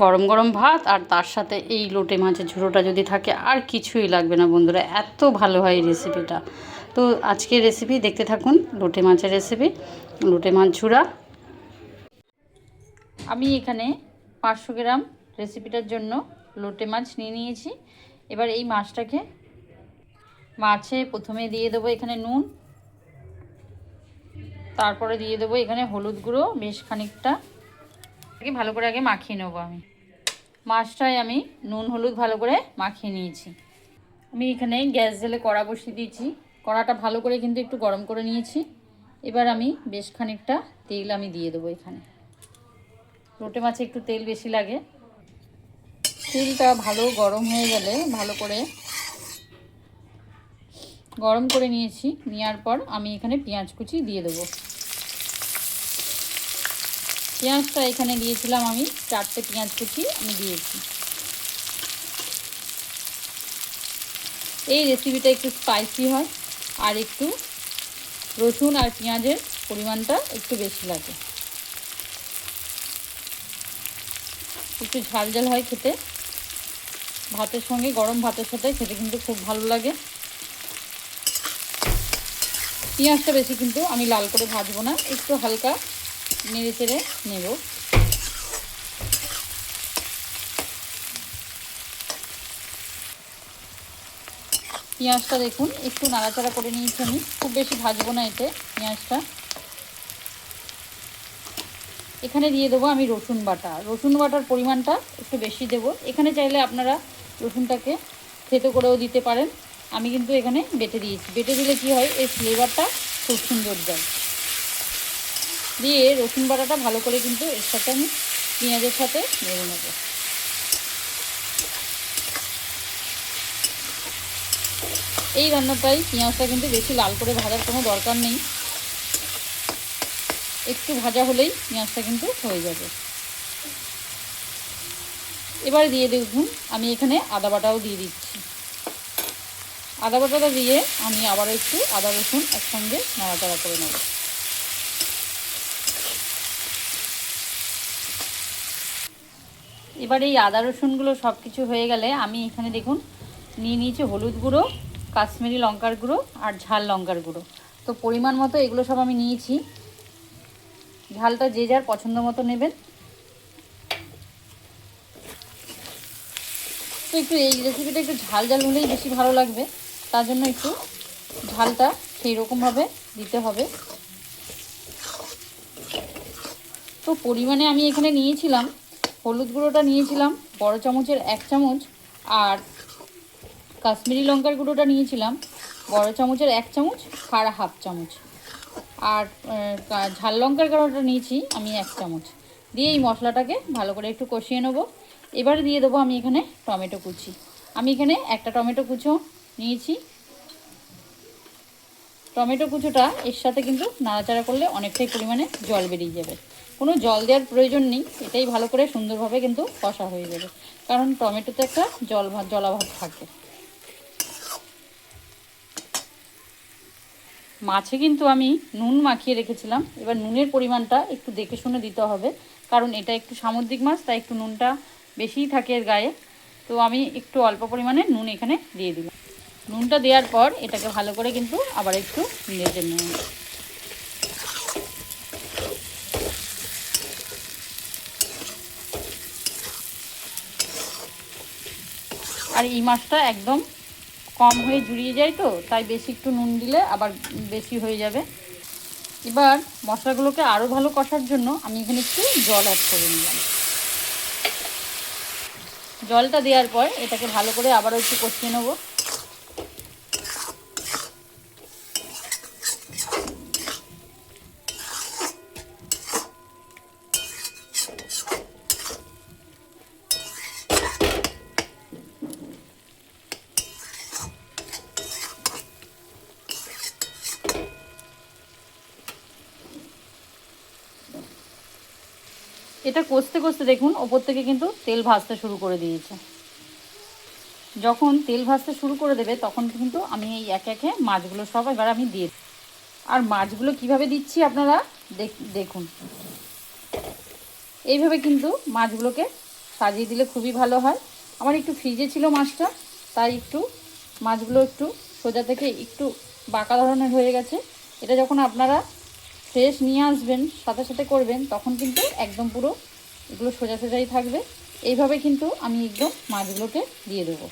গরম গরম ভাত আর তার সাথে এই লোটে মাছের ঝুড়োটা যদি থাকে, আর কিছুই লাগবে না বন্ধুরা। এত ভালো হয় এই রেসিপিটা তো আজকের রেসিপি দেখতে থাকুন, লোটে মাছের রেসিপি লোটে মাছ ঝুড়া। আমি এখানে পাঁচশো গ্রাম রেসিপিটার জন্য লোটে মাছ নিয়ে নিয়েছি। এবার এই মাছটাকে মাছে প্রথমে দিয়ে দেবো এখানে নুন, তারপরে দিয়ে দেবো এখানে হলুদ গুঁড়ো, বেশ খানিকটা ভালো করে আগে মাখিয়ে নেব আমি। মাছটায় আমি নুন, হলুদ ভালো করে মাখিয়ে নিয়েছি। আমি এখানে গ্যাস জেলে কড়া বসিয়ে দিয়েছি। কড়াটা ভালো করে কিন্তু একটু গরম করে নিয়েছি। এবার আমি বেশ খানিকটা তেল আমি দিয়ে দেবো এখানে। রোটে মাছে একটু তেল বেশি লাগে। তেলটা ভালো গরম হয়ে গেলে ভালো করে গরম করে নিয়েছি। নেওয়ার পর আমি এখানে পেঁয়াজ কুচি দিয়ে দেবো। পেঁয়াজটা এখানে দিয়েছিলাম আমি, চারটে পেঁয়াজ কুচি আমি দিয়েছি। এই রেসিপিটা একটু স্পাইসি হয় আর একটু রসুন আর পেঁয়াজের পরিমাণটা একটু বেশি লাগে। একটু ঝাল ঝাল হয় খেতে। ভাতের সঙ্গে, গরম ভাতের সাথে খেতে কিন্তু খুব ভালো লাগে। পেঁয়াজটা বেশি কিন্তু আমি লাল করে ভাজবো না, একটু হালকা নেড়ে চেড়ে নেব। পেঁয়াজটা দেখুন, একটু নাড়াচাড়া করে নিয়েছি আমি। খুব বেশি ভাজবো না এতে পেঁয়াজটা। এখানে দিয়ে দেবো আমি রসুন বাটা। রসুন বাটার পরিমাণটা একটু বেশি দেব। এখানে চাইলে আপনারা রসুনটাকে থেতো করেও দিতে পারেন। আমি কিন্তু এখানে বেটে দিয়েছি। বেটে দিলে কি হয়? এই ফ্লেভারটা খুব সুন্দর দেয় দিয়ে রসুন বাটাটা ভালো করে কিন্তু এর সাথে আমি পেঁয়াজের সাথে নেড়ে নেব। এই রান্নাটাই পেঁয়াজটা কিন্তু বেশি লাল করে ভাজার কোনো দরকার নেই। একটু ভাজা হলেই পেঁয়াজটা কিন্তু হয়ে যাবে। এবার দিয়ে দেখুন, আমি এখানে আদা বাটাও দিয়ে দিচ্ছি। আদা বাটাটা দিয়ে আমি আবার একটু আদা রসুন একসঙ্গে নাড়াচাড়া করে নেব। এবার এই আদা রসুনগুলো সব কিছু হয়ে গেলে আমি এখানে দেখুন, নিয়ে নিয়েছি হলুদ গুঁড়ো, কাশ্মীরি লঙ্কার গুঁড়ো আর ঝাল লঙ্কার গুঁড়ো। তো পরিমাণ মতো এগুলো সব আমি নিয়েছি। ঝালটা যে যার পছন্দ মতো নেবেন। তো একটু এই রেসিপিটা একটু ঝাল ঝাল হলেই বেশি ভালো লাগবে। তার জন্য একটু ঝালটা সেই রকমভাবে দিতে হবে। তো পরিমাণে আমি এখানে নিয়েছিলাম হলুদ গুঁড়োটা নিয়েছিলাম, বড় চামচের এক চামচ, আর কাশ্মীরি লঙ্কার গুঁড়োটা নিয়েছিলাম, বড় চামচের এক চামচ, আর হাফ চামচ। আর ঝাল লঙ্কার গুঁড়োটা নিয়েছি আমি এক চামচ। দিয়ে এই মশলাটাকে ভালো করে একটু কষিয়ে নেব। এবারে দিয়ে দেবো আমি এখানে টমেটো কুচি। আমি এখানে একটা টমেটো কুচো নিয়েছি। টমেটো কুচোটা এর সাথে কিন্তু নাড়াচাড়া করলে অনেকটাই পরিমাণে জল বেরিয়ে যাবে। কোনো জল দেওয়ার প্রয়োজন নেই, এটাই ভালো করে সুন্দরভাবে কিন্তু কষা হয়ে যাবে। কারণ টমেটোতে একটা জল ভাত জলাভাব থাকে। মাছে কিন্তু আমি নুন মাখিয়ে রেখেছিলাম। এবার নুনের পরিমাণটা একটু দেখে শুনে দিতে হবে। কারণ এটা একটু সামুদ্রিক মাছ, তাই একটু নুনটা বেশিই থাকে এর গায়ে। তো আমি একটু অল্প পরিমাণে নুন এখানে দিয়ে দিলাম। নুনটা দেওয়ার পর এটাকে ভালো করে কিন্তু আবার একটু নেড়ে নেব। আর এই মাছটা একদম কম হয়ে জুড়িয়ে যায় তো, তাই বেশি একটু নুন দিলে আবার বেশি হয়ে যাবে। এবার মশলাগুলোকে আরও ভালো কষার জন্য আমি এখানে একটু জল অ্যাড করে নিলাম। জলটা দেওয়ার পর এটাকে ভালো করে আবারও একটু কষিয়ে নেব। এটা কষতে কষতে দেখুন, ওপর থেকে কিন্তু তেল ভাজতে শুরু করে দিয়েছে। যখন তেল ভাজতে শুরু করে দেবে, তখন কিন্তু আমি এই একে একে মাছগুলো সব এবার আমি দিয়ে আর মাছগুলো কীভাবে দিচ্ছি আপনারা দেখুন। এইভাবে কিন্তু মাছগুলোকে সাজিয়ে দিলে খুবই ভালো হয়। আমার একটু ফ্রিজে ছিল মাছটা, তাই একটু মাছগুলো একটু সোজা থেকে একটু বাঁকা ধরনের হয়ে গেছে। এটা যখন আপনারা ফ্রেশ নিয়ে আসবেন, সাথে সাথে করবেন, তখন কিন্তু একদম পুরো এগুলো সোজা সোজাই থাকবে। এইভাবে কিন্তু আমি একদম মাছগুলোকে দিয়ে দেবো।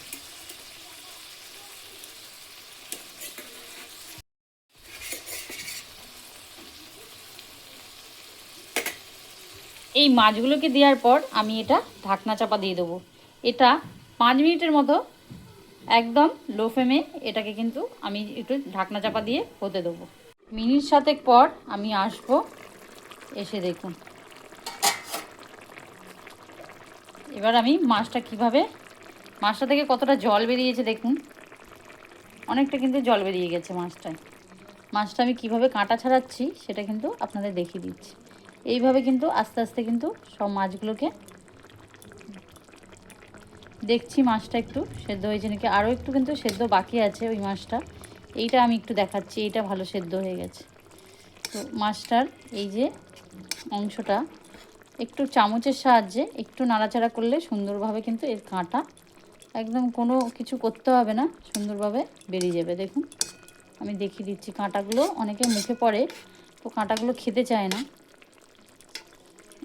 এই মাছগুলোকে দেওয়ার পর আমি এটা ঢাকনা চাপা দিয়ে দেবো। এটা পাঁচ মিনিটের মতো একদম লো ফ্লেমে এটাকে কিন্তু আমি একটু ঢাকনা চাপা দিয়ে হতে দেবো। মিনিট সাতেক পর আমি আসব। এসে দেখুন। এবার আমি মাছটা কীভাবে, মাছটা থেকে কতটা জল বেরিয়েছে দেখুন। অনেকটা কিন্তু জল বেরিয়ে গেছে মাছটায়। মাছটা আমি কীভাবে কাঁটা ছাড়াচ্ছি সেটা কিন্তু আপনাদের দেখিয়ে দিচ্ছি। এইভাবে কিন্তু আস্তে আস্তে কিন্তু সব মাছগুলোকে দেখছি মাছটা একটু সেদ্ধ হয়েছে নাকি? আরও একটু কিন্তু সেদ্ধ বাকি আছে ওই মাছটা। এইটা আমি একটু দেখাচ্ছি, এইটা ভালো সেদ্ধ হয়ে গেছে। তো মাছটার এই যে অংশটা একটু চামচের সাহায্যে একটু নাড়াচাড়া করলে সুন্দরভাবে কিন্তু এর কাঁটা একদম কোনো কিছু করতে হবে না, সুন্দরভাবে বেরিয়ে যাবে। দেখুন, আমি দেখিয়ে দিচ্ছি কাঁটাগুলো, অনেকে মুখে পড়ে তো কাঁটাগুলো খেতে চায় না।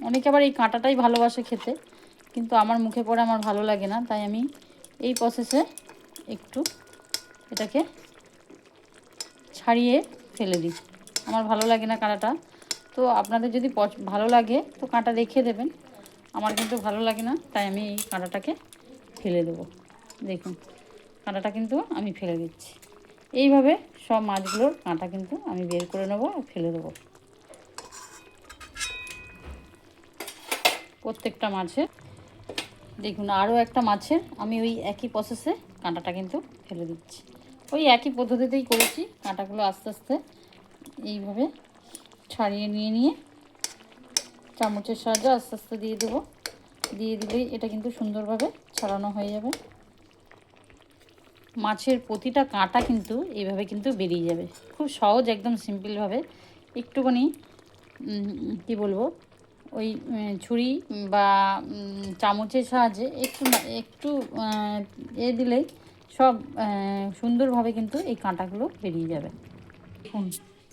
অনেকে আবার এই কাঁটাটাই ভালোবাসে খেতে, কিন্তু আমার মুখে পড়ে আমার ভালো লাগে না, তাই আমি এই প্রসেসে একটু এটাকে ছাড়িয়ে ফেলে দিই। আমার ভালো লাগে না কাঁটাটা। তো আপনাদের যদি ভালো লাগে, তো কাঁটা রেখে দেবেন। আমার কিন্তু ভালো লাগে না, তাই আমি এই কাঁটাটাকে ফেলে দেবো। দেখুন, কাঁটাটা কিন্তু আমি ফেলে দিচ্ছি। এইভাবে সব মাছগুলোর কাঁটা কিন্তু আমি বের করে নেব আর ফেলে দেবো। প্রত্যেকটা মাছের দেখুন, আরও একটা মাছের আমি ওই একই প্রসেসে কাঁটাটা কিন্তু ফেলে দিচ্ছি। ওই একই পদ্ধতিতেই করেছি, কাঁটাগুলো আস্তে আস্তে এইভাবে ছাড়িয়ে নিয়ে নিয়ে চামচের সাহায্যে আস্তে আস্তে দিয়ে দেবো। দিয়ে দিলেই এটা কিন্তু সুন্দরভাবে ছাড়ানো হয়ে যাবে। মাছের প্রতিটা কাঁটা কিন্তু এইভাবে কিন্তু বেরিয়ে যাবে। খুব সহজ, একদম সিম্পলভাবে। একটুখানি কি বলব, ওই ছুরি বা চামচের সাহায্যে একটু একটু এ দিলেই সব সুন্দরভাবে কিন্তু এই কাঁটাগুলো বেরিয়ে যাবে। দেখুন,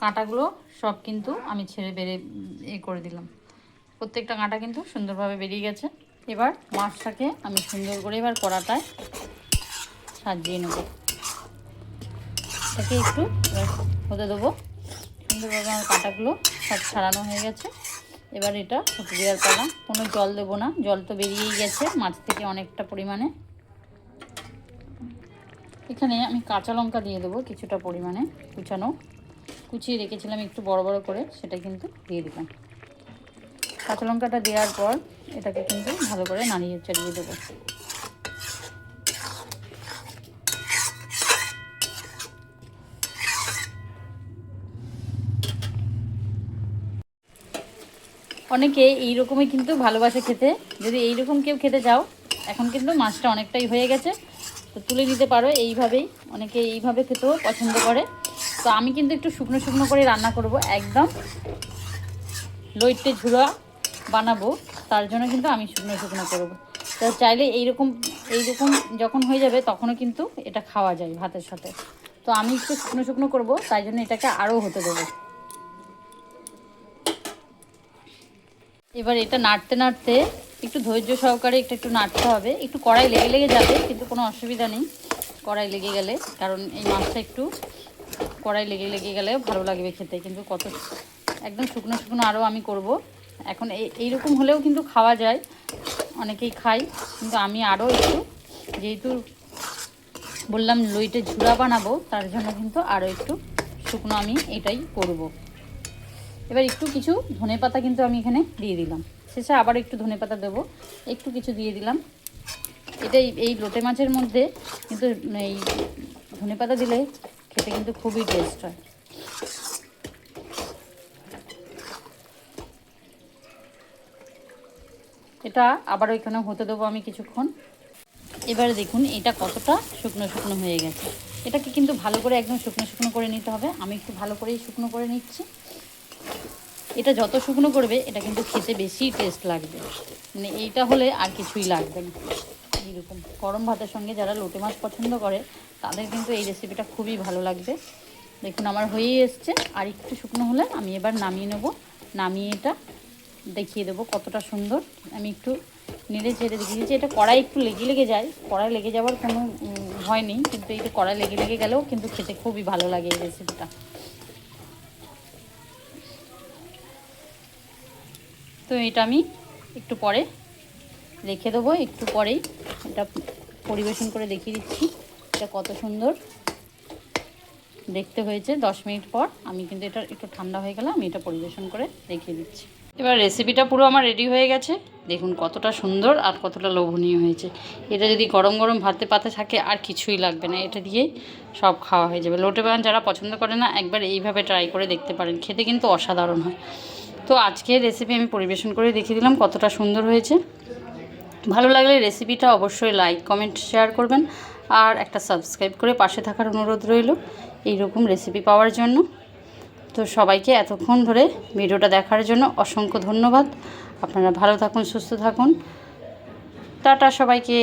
কাঁটাগুলো সব কিন্তু আমি ছেড়ে বেড়ে, এ করে দিলাম। প্রত্যেকটা কাঁটা কিন্তু সুন্দরভাবে বেরিয়ে গেছে। এবার মাছটাকে আমি সুন্দর করে এবার কড়াটায় সাজিয়ে নেব। এটাকে একটু হতে দেবো। সুন্দরভাবে আমার কাঁটাগুলো সব ছাড়ানো হয়ে গেছে। এবার এটা হতে দেওয়ার পালা। কোনো জল দেবো না। জল তো বেরিয়েই গেছে। মাছ থেকে অনেকটা পরিমাণে এখানে আমি কাঁচা লঙ্কা দিয়ে দেবো কিছুটা পরিমাণে কুচানো। কুচিয়ে রেখেছিলাম একটু বড় বড় করে, সেটা কিন্তু দিয়ে দিলাম। কাঁচা লঙ্কাটা দেওয়ার পর এটাকে কিন্তু ভালো করে নাড়িয়ে চালিয়ে দেবো। অনেকে এইরকমই কিন্তু ভালোবাসে খেতে। যদি এইরকম কেউ খেতে চাও, এখন কিন্তু মাছটা অনেকটাই হয়ে গেছে। তো তুলে নিতে পারো এইভাবেই। অনেকে এইভাবে খেতেও পছন্দ করে। তো আমি কিন্তু একটু শুকনো শুকনো করে রান্না করব, একদম। লইটে ঝুড়া বানাবো, তার জন্য কিন্তু আমি শুকনো শুকনো করব। তো চাইলে এইরকম এইরকম যখন হয়ে যাবে তখনও কিন্তু এটা খাওয়া যায় ভাতের সাথে। তো আমি একটু শুকনো শুকনো করব, তাই জন্য এটাকে আরও হতে দেবো। এবার এটা নাড়তে নাড়তে একটু ধৈর্য সহকারে একটু একটু নাড়তে হবে। একটু কড়াই লেগে লেগে যাবে, কিন্তু কোনো অসুবিধা নেই। কড়াই লেগে গেলে, কারণ এই মাছটা একটু কড়াই লেগে লেগে গেলে ভালো লাগবে খেতে। কিন্তু কত একদম শুকনো শুকনো আরও আমি করব। এখন এই, এইরকম হলেও কিন্তু খাওয়া যায়। অনেকেই খাই কিন্তু আমি আরও একটু যেহেতু বললাম লইটে ঝুড়া বানাবো, তার জন্য কিন্তু আরও একটু শুকনো আমি এটাই করব। এবার একটু কিছু ধনে পাতা কিন্তু আমি এখানে দিয়ে দিলাম। শেষে আবার একটু ধনে পাতা দেবো। একটু কিছু দিয়ে দিলাম। এটা এই- লোটে মাছের মধ্যে কিন্তু এই ধনে পাতা দিলে খেতে কিন্তু খুবই টেস্ট হয়। এটা আবার এখানে হতে দেবো আমি কিছুক্ষণ। এবারে দেখুন এটা কতটা শুকনো শুকনো হয়ে গেছে। এটাকে কিন্তু ভালো করে একদম শুকনো শুকনো করে নিতে হবে। আমি একটু ভালো করেই শুকনো করে নিচ্ছি। এটা যত শুকনো করবে এটা কিন্তু খেতে বেশি টেস্ট লাগবে। মানে এইটা হলে আর কিছুই লাগবে না। এইরকম গরম ভাতের সঙ্গে যারা লোটে মাছ পছন্দ করে, তাদের কিন্তু এই রেসিপিটা খুবই ভালো লাগবে। দেখুন, আমার হয়েই এসছে। আর একটু শুকনো হলে আমি এবার নামিয়ে নেব। নামিয়ে এটা দেখিয়ে দেবো কতটা সুন্দর। আমি একটু নেড়ে চেড়ে দেখিয়ে দিচ্ছি এটা কড়াই একটু লেগে লেগে যায়। কড়াই লেগে যাওয়ার কোনো নেই। কিন্তু এইটা কড়াই লেগে লেগে গেলেও কিন্তু খেতে খুবই ভালো লাগে এই রেসিপিটা তো এটা আমি একটু পরে রেখে দেবো, একটু পরেই এটা পরিবেশন করে দেখিয়ে দিচ্ছি এটা কত সুন্দর। দেখতে হয়েছে দশ মিনিট পর, আমি কিন্তু এটা একটু ঠান্ডা হয়ে গেলে আমি এটা পরিবেশন করে দেখিয়ে দিচ্ছি। এবার রেসিপিটা পুরো আমার রেডি হয়ে গেছে। দেখুন কতটা সুন্দর আর কতটা লোভনীয় হয়েছে। এটা যদি গরম গরম ভাতে পাতে থাকে আর কিছুই লাগবে না, এটা দিয়েই সব খাওয়া হয়ে যাবে। লোটে বান যারা পছন্দ করে না, একবার এইভাবে ট্রাই করে দেখতে পারেন। খেতে কিন্তু অসাধারণ হয়। তো আজকের রেসিপি আমি পরিবেশন করে দেখিয়ে দিলাম কতটা সুন্দর হয়েছে। ভালো লাগলে রেসিপিটা অবশ্যই লাইক কমেন্ট শেয়ার করবেন। আর একটা সাবস্ক্রাইব করে পাশে থাকার অনুরোধ রইল এইরকম রেসিপি পাওয়ার জন্য। তো সবাইকে এতক্ষণ ধরে ভিডিওটা দেখার জন্য অসংখ্য ধন্যবাদ। আপনারা ভালো থাকুন, সুস্থ থাকুন। টাটা সবাইকে।